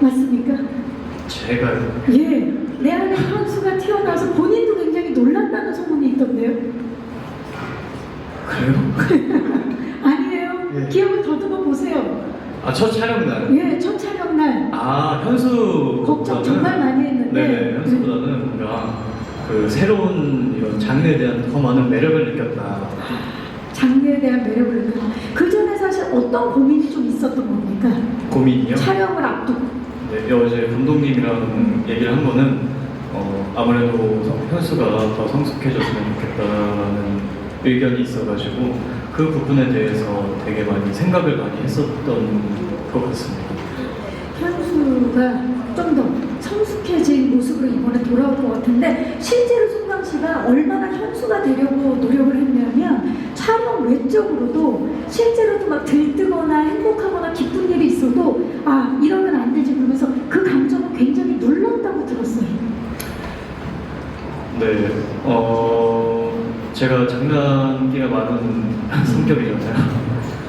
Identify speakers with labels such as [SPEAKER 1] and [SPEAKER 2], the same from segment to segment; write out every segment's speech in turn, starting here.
[SPEAKER 1] 맞습니까?
[SPEAKER 2] 제가요.
[SPEAKER 1] 예. 내 안에 현수가 튀어나와서 본인도 굉장히 놀랐다는 소문이 있던데요.
[SPEAKER 2] 그래요?
[SPEAKER 1] 아니에요.
[SPEAKER 2] 예.
[SPEAKER 1] 기억을 더듬어 보세요.
[SPEAKER 2] 아, 첫 촬영 날.
[SPEAKER 1] 예, 첫 촬영 날
[SPEAKER 2] 아, 현수.
[SPEAKER 1] 걱정 정말 많이 했는데
[SPEAKER 2] 네네, 현수보다는 뭔가 그 새로운 이런 장르에 대한 더 많은 매력을 느꼈다.
[SPEAKER 1] 장르에 대한 매력을 느끼고 그 전에 사실 어떤 고민이 좀 있었던 겁니까?
[SPEAKER 2] 고민이요?
[SPEAKER 1] 촬영을 앞두고
[SPEAKER 2] 네, 어제 감독님이랑 얘기를 한 거는 어, 아무래도 성- 현수가 더 성숙해졌으면 좋겠다는 의견이 있어가지고 그 부분에 대해서 되게 많이 생각을 많이 했었던 것 같습니다.
[SPEAKER 1] 현수가 좀 더 성숙해진 모습으로 이번에 돌아올 것 같은데 실제로 송강 씨가 얼마나 현수가 되려고 노력을 했냐면 촬영 외적으로도 실제로도 막 들뜨거나 행복하거나 기쁜 일이 있어도 아 이러면 안 되지 그러면서 그 감정을 굉장히 눌렀다고 들었어요.
[SPEAKER 2] 네, 어, 제가 장난기가 많은 성격이잖아요.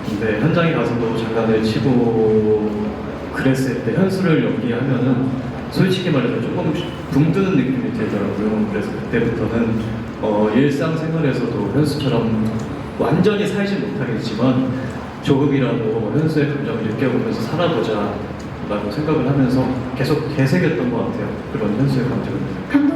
[SPEAKER 2] 근데 현장에 가서도 장난을 치고 그랬을 때 현수를 연기하면은 솔직히 말해서 조금 붕 뜨는 느낌이 들더라고요. 그래서 그때부터는 어, 일상생활에서도 현수처럼 완전히 살지 못하겠지만 조금이라도 현수의 감정을 느껴보면서 살아보자 라고 생각을 하면서 계속 되새겼던 것 같아요. 그런 현수의 감정을.